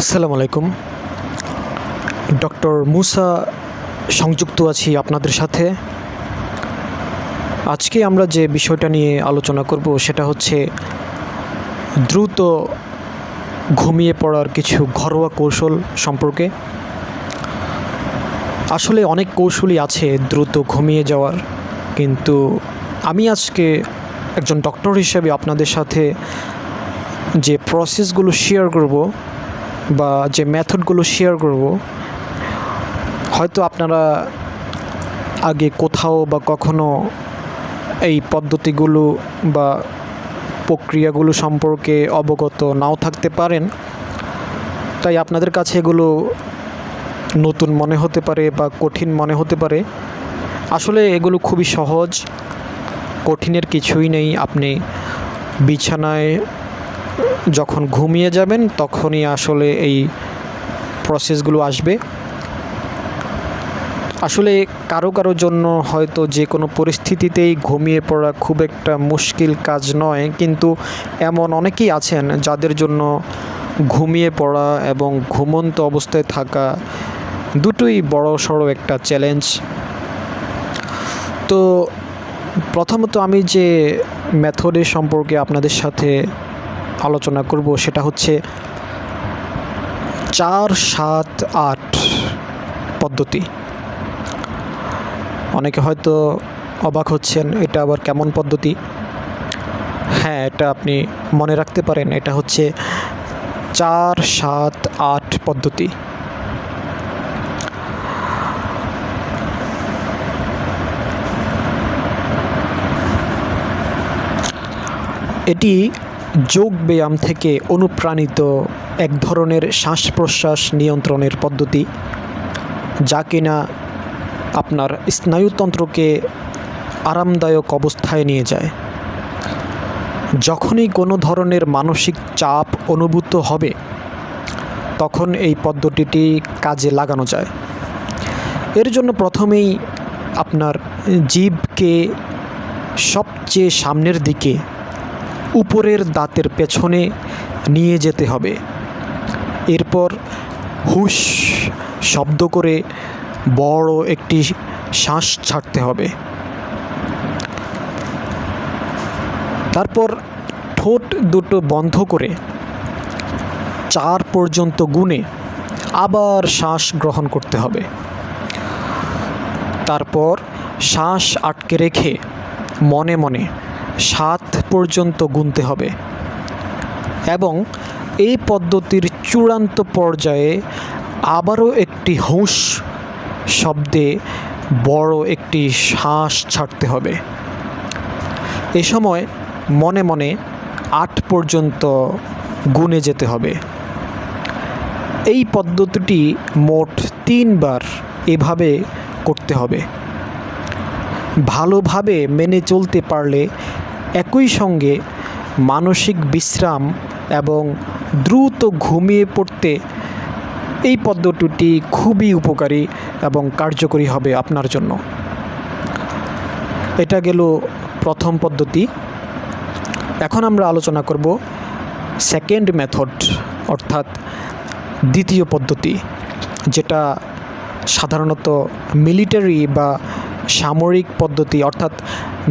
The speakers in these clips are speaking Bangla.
আসসালামু আলাইকুম। ডক্টর মুসা সংযুক্ত আছি আপনাদের সাথে। আজকে আমরা যে বিষয়টা নিয়ে আলোচনা করব সেটা হচ্ছে দ্রুত ঘুমিয়ে পড়ার কিছু ঘরোয়া কৌশল সম্পর্কে। আসলে অনেক কৌশলই আছে দ্রুত ঘুমিয়ে যাওয়ার, কিন্তু আমি আজকে একজন ডক্টর হিসেবে আপনাদের সাথে যে প্রসেসগুলো শেয়ার করব বা যে মেথডগুলো শেয়ার করব, হয়তো আপনারা আগে কোথাও বা কখনো এই পদ্ধতিগুলো বা প্রক্রিয়াগুলো সম্পর্কে অবগত নাও থাকতে পারেন। তাই আপনাদের কাছে এগুলো নতুন মনে হতে পারে বা কঠিন মনে হতে পারে। আসলে এগুলো খুবই সহজ, কঠিনের কিছুই নেই। আপনি বিছানায় যখন ঘুমিয়ে যাবেন, তখনই আসলে এই প্রসেসগুলো আসবে। আসলে কারও কারও জন্য হয়তো যে কোনো পরিস্থিতিতেই ঘুমিয়ে পড়া খুব একটা মুশকিল কাজ নয়, কিন্তু এমন অনেকেই আছেন যাদের জন্য ঘুমিয়ে পড়া এবং ঘুমন্ত অবস্থায় থাকা দুটোই বড় সড়ো একটা চ্যালেঞ্জ তো প্রথমত আমি যে মেথডের সম্পর্কে আপনাদের সাথে আলোচনা করব, সেটা হচ্ছে চার সাত আট পদ্ধতি। অনেকে হয়তো অবাক হচ্ছেন, এটা আবার কেমন পদ্ধতি? হ্যাঁ এটা আপনি মনে রাখতে পারেন, এটা হচ্ছে চার সাত আট পদ্ধতি। এটি যোগ ব্যায়াম থেকে অনুপ্রাণিত এক ধরনের শ্বাস প্রশ্বাস নিয়ন্ত্রণের পদ্ধতি, যা কিনা আপনার স্নায়ুতন্ত্রকে আরামদায়ক অবস্থায় নিয়ে যায়। যখনই কোনো ধরনের মানসিক চাপ অনুভূত হবে, তখন এই পদ্ধতিটি কাজে লাগানো যায়। এর জন্য প্রথমেই আপনার জীবকে সবচেয়ে সামনের দিকে উপরের দাঁতের পেছনে নিয়ে যেতে হবে। এরপর হুশ শব্দ করে বড় একটি শ্বাস ছাড়তে হবে। তারপর ঠোঁট দুটো বন্ধ করে চার পর্যন্ত গুণে আবার শ্বাস গ্রহণ করতে হবে। তারপর শ্বাস আটকে রেখে মনে মনে সাত পর্যন্ত গুনতে হবে। এবং এই পদ্ধতির চূড়ান্ত পর্যায়ে আবারও একটি হুঁশ শব্দে বড় একটি শ্বাস ছাড়তে হবে। এ সময় মনে মনে আট পর্যন্ত গুনে যেতে হবে। এই পদ্ধতিটি মোট তিনবার এভাবে করতে হবে। ভালোভাবে মেনে চলতে পারলে একই সঙ্গে মানসিক বিশ্রাম এবং দ্রুত ঘুমিয়ে পড়তে এই পদ্ধতিটি খুবই উপকারী এবং কার্যকরী হবে আপনার জন্য। এটা গেল প্রথম পদ্ধতি। এখন আমরা আলোচনা করব সেকেন্ড মেথড অর্থাৎ দ্বিতীয় পদ্ধতি, যেটা সাধারণত মিলিটারি বা সামরিক পদ্ধতি, অর্থাৎ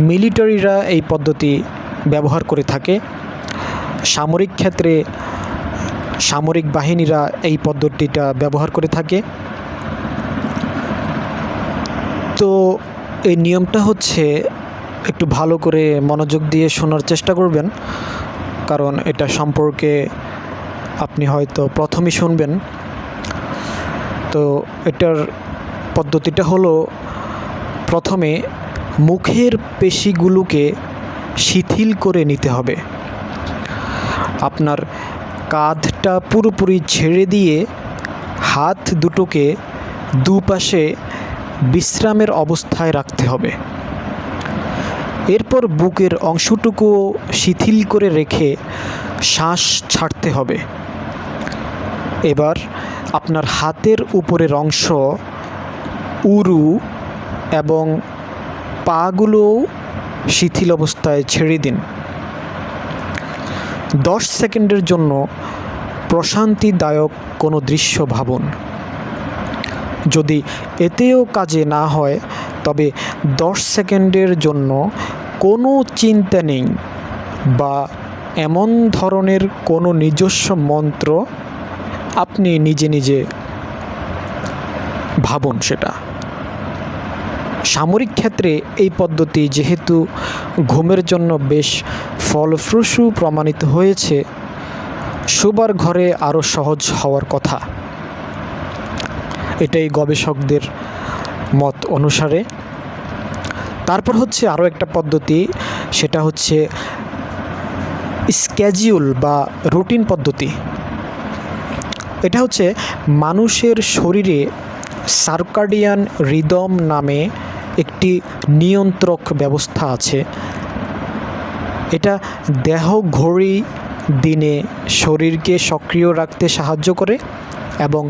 মিলিটারিরা এই পদ্ধতি ব্যবহার করে থাকে। সামরিক ক্ষেত্রে সামরিক বাহিনীরা এই পদ্ধতিটা ব্যবহার করে থাকে। তো এই নিয়মটা হচ্ছে একটু ভালো করে মনোযোগ দিয়ে শোনার চেষ্টা করবেন, কারণ এটা সম্পর্কে আপনি হয়তো প্রথমেই শুনবেন। তো এটার পদ্ধতিটা হলো, প্রথমে মুখের পেশিগুলোকে শিথিল করে নিতে হবে। আপনার কাঁধটা পুরোপুরি ছেড়ে দিয়ে হাত দুটোকে দুপাশে বিশ্রামের অবস্থায় রাখতে হবে। এরপর বুকের অংশটুকুও শিথিল করে রেখে শ্বাস ছাড়তে হবে। এবার আপনার হাতের উপরের অংশ উরু এবং পাগুলোও শিথিল অবস্থায় ছেড়ে দিন। দশ সেকেন্ডের জন্য প্রশান্তিদায়ক কোনো দৃশ্য ভাবুন। যদি এতেও কাজে না হয়, তবে দশ সেকেন্ডের জন্য কোনো চিন্তা নেই বা এমন ধরনের কোনো নিজস্ব মন্ত্র আপনি নিজে নিজে ভাবুন সেটা। সামরিক ক্ষেত্রে এই পদ্ধতি যেহেতু ঘুমের জন্য বেশ ফলপ্রসূ প্রমাণিত হয়েছে, শোবার ঘরে আরও সহজ হওয়ার কথা। এটাই গবেষকদের মত অনুসারে। তারপর হচ্ছে আরও একটা পদ্ধতি, সেটা হচ্ছে স্ক্যাজিউল বা রুটিন পদ্ধতি। এটা হচ্ছে মানুষের শরীরে সার্কাডিয়ান রিদম নামে একটি নিয়ন্ত্রক ব্যবস্থা আছে। এটা দেহ ঘড়ি দিনে শরীরকে সক্রিয় রাখতে সাহায্য করে এবং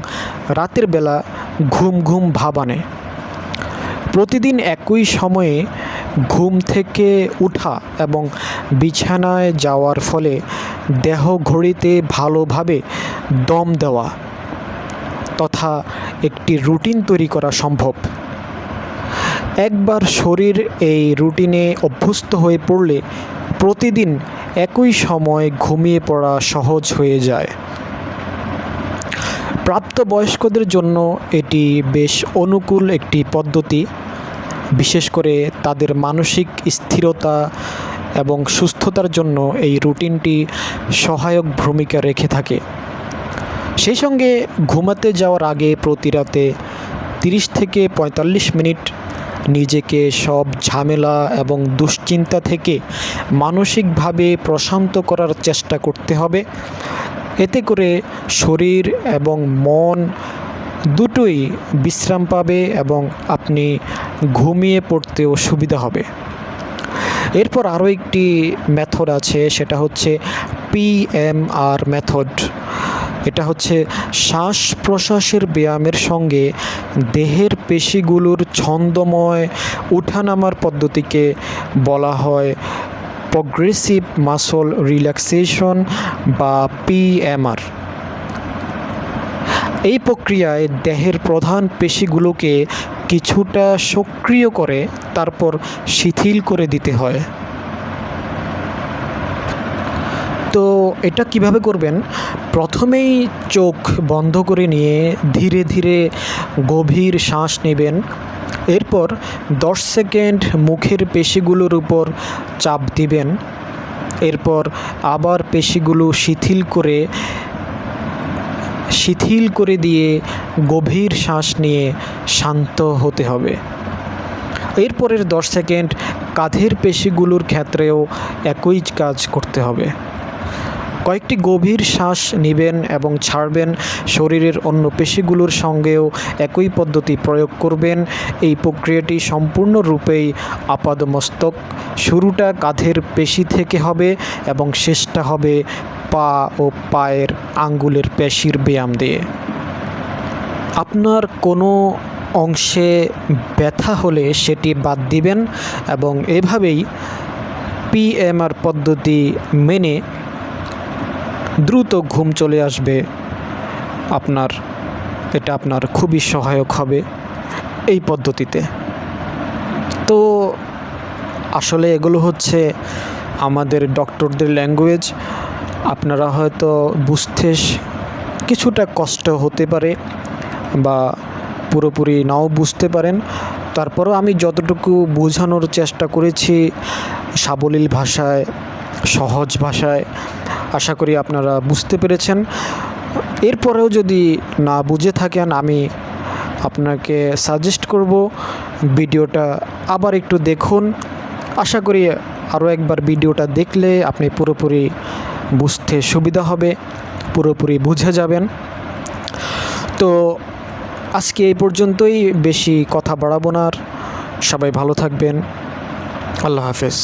রাতের বেলা ঘুম ঘুম ভাব আনে। প্রতিদিন একই সময়ে ঘুম থেকে উঠা এবং বিছানায় যাওয়ার ফলে দেহ ঘড়িতে ভালোভাবে দম দেওয়া তথা একটি রুটিন তৈরি করা সম্ভব। একবার শরীর এই রুটিনে অভ্যস্ত হয়ে পড়লে প্রতিদিন একই সময় ঘুমিয়ে পড়া সহজ হয়ে যায়। প্রাপ্তবয়স্কদের জন্য এটি বেশ অনুকূল একটি পদ্ধতি। বিশেষ করে তাদের মানসিক স্থিরতা এবং সুস্থতার জন্য এই রুটিনটি সহায়ক ভূমিকা রেখে থাকে। সেই সঙ্গে ঘুমাতে যাওয়ার আগে প্রতি রাতে তিরিশ থেকে পঁয়তাল্লিশ মিনিট নিজেকে সব ঝামেলা এবং দুশ্চিন্তা থেকে মানসিকভাবে প্রশান্ত করার চেষ্টা করতে হবে। এতে করে শরীর এবং মন দুটোই বিশ্রাম পাবে এবং আপনি ঘুমিয়ে পড়তেও সুবিধা হবে। এরপর আরও একটি মেথড আছে, সেটা হচ্ছে পিএমআর মেথড এটা হচ্ছে শ্বাস প্রশ্বাসের ব্যায়ামের সঙ্গে দেহের পেশিগুলোর ছন্দময় উঠানামার পদ্ধতিকে বলা হয় প্রগ্রেসিভ মাসল রিল্যাক্সেশন বা পিএমআর এই প্রক্রিয়ায় দেহের প্রধান পেশিগুলোকে কিছুটা সক্রিয় করে, তারপর শিথিল করে দিতে হয়। তো এটা কীভাবে করবেন? প্রথমেই চোখ বন্ধ করে নিয়ে ধীরে ধীরে গভীর শ্বাস নেবেন। এরপর দশ সেকেন্ড মুখের পেশিগুলোর উপর চাপ দিবেন। এরপর আবার পেশিগুলো শিথিল করে শিথিল করে দিয়ে গভীর শ্বাস নিয়ে শান্ত হতে হবে। এরপরের দশ সেকেন্ড কাঁধের পেশিগুলোর ক্ষেত্রেও একই কাজ করতে হবে। কয়েকটি গভীর শ্বাস নেবেন এবং ছাড়বেন। শরীরের অন্য পেশিগুলোর সঙ্গেও একই পদ্ধতি প্রয়োগ করবেন। এই প্রক্রিয়াটি সম্পূর্ণরূপেই আপাদমস্তক। শুরুটা কাঁধের পেশি থেকে হবে এবং শেষটা হবে পা ও পায়ের আঙ্গুলের পেশির ব্যায়াম দিয়ে। আপনার কোনো অংশে ব্যথা হলে সেটি বাদ দিবেন এবং এভাবেই পিএমআর পদ্ধতি মেনে দ্রুত ঘুম চলে আসবে। আপনার, এটা আপনার খুবই সহায়ক হবে এই পদ্ধতিতে। তো আসলে এগুলো হচ্ছে আমাদের ডক্টরদের ল্যাঙ্গুয়েজ। আপনারা হয়তো বুঝতে কিছুটা কষ্ট হতে পারে বা পুরোপুরি নাও বুঝতে পারেন। তারপরও আমি যতটুকু বোঝানোর চেষ্টা করেছি সাবলীল ভাষায় সহজ ভাষায় আশা করি আপনারা বুঝতে পেরেছেন। এরপরেও যদি না বুঝে থাকেন, আমি আপনাকে সাজেস্ট করব, ভিডিওটা আবার একটু দেখুন। আশা করি আরও একবার ভিডিওটা দেখলে আপনি পুরোপুরি বুঝতে সুবিধা হবে, পুরোপুরি বুঝে যাবেন। তো আজকে এই পর্যন্তই, বেশি কথা বাড়াবো না সবাই ভালো থাকবেন। আল্লাহ হাফেজ।